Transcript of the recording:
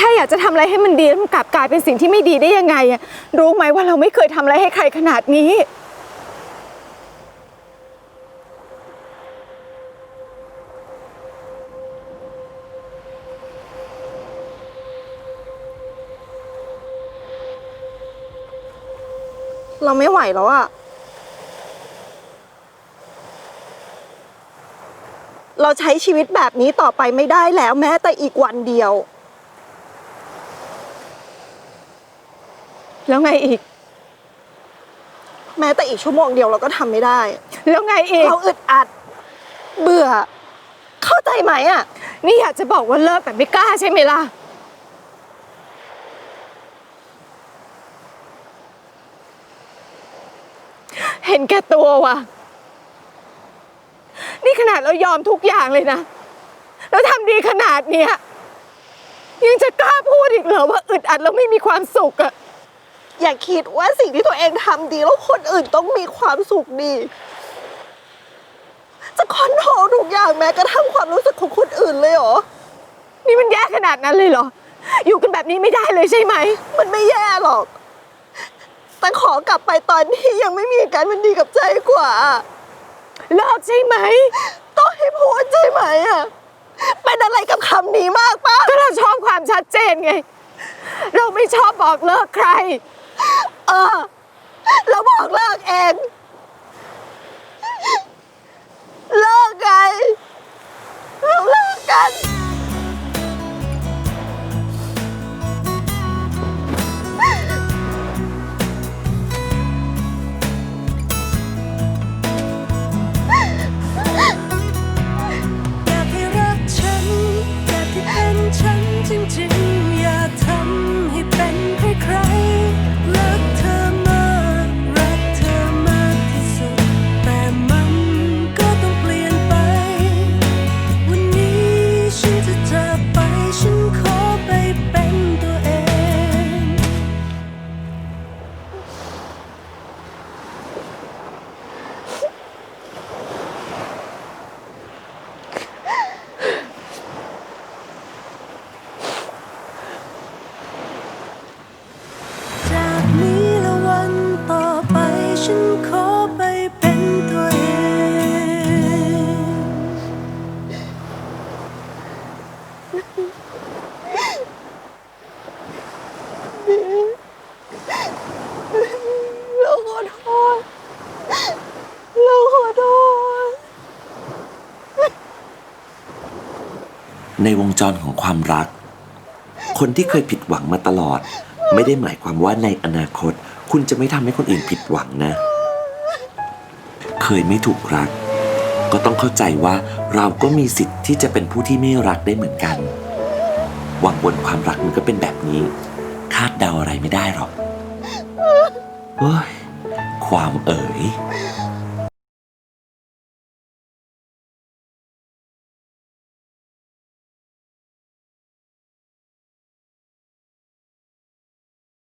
ค่อยากจะทำอะไรให้มันดีมันกลับกลายเป็นสิ่งที่ไม่ดีได้ยังไง รู้ไหมว่าเราไม่เคยทำอะไรให้ใครขนาดนี้ เราไม่ไหวแล้วอะเราใช้ชีวิตแบบนี้ต่อไปไม่ได้แล้วแม้แต่อีกวันเดียว แล้วไงอีก แม้แต่อีกชั่วโมงเดียวเราก็ทำไม่ได้ แล้วไงอีก เราอึดอัด เบื่อ เข้าใจไหมอะนี่อยากจะบอกว่าเลิกแต่ไม่กล้าใช่ไหมล่ะ เห็นแก่ตัวว่ะ นี่ขนาดเรายอมทุกอย่างเลยนะ แล้วทำดีขนาดเนี้ยยังจะกล้าพูดอีกเหรอว่าอึดอัดแล้วไม่มีความสุขอะ อย่าคิดว่าสิ่งที่ตัวเองทำดีแล้วคนอื่นต้องมีความสุขดี จะคอนโทรลทุกอย่างแม้กระทั่งความรู้สึกของคนอื่นเลยเหรอ นี่มันแย่ขนาดนั้นเลยเหรอ อยู่กันแบบนี้ไม่ได้เลยใช่ไหม มันไม่แย่หรอก แต่ขอกลับไปตอนที่ยังไม่มีการมันดีกับใจกว่า เลิกใช่ไหม ต้องให้พูดใช่ไหมอะเป็นอะไรกับคำนี้มากป้าก็เราชอบความชัดเจนไง เราไม่ชอบบอกเลิกใคร เออแล้วบอกเลิกเอง เราขอโทษเราขอโทษ ในวงจรของความรัก คนที่เคยผิดหวังมาตลอด ไม่ได้หมายความว่าในอนาคต คุณจะไม่ทำให้คนอื่นผิดหวังนะ เคยไม่ถูกรัก ก็ต้องเข้าใจว่าเราก็มีสิทธิ์ที่จะเป็นผู้ที่ไม่รักได้เหมือนกัน หวังบนความรักมันก็เป็นแบบนี้ คาดเดาอะไรไม่ได้หรอกเฮ้ย ความเอ๋ย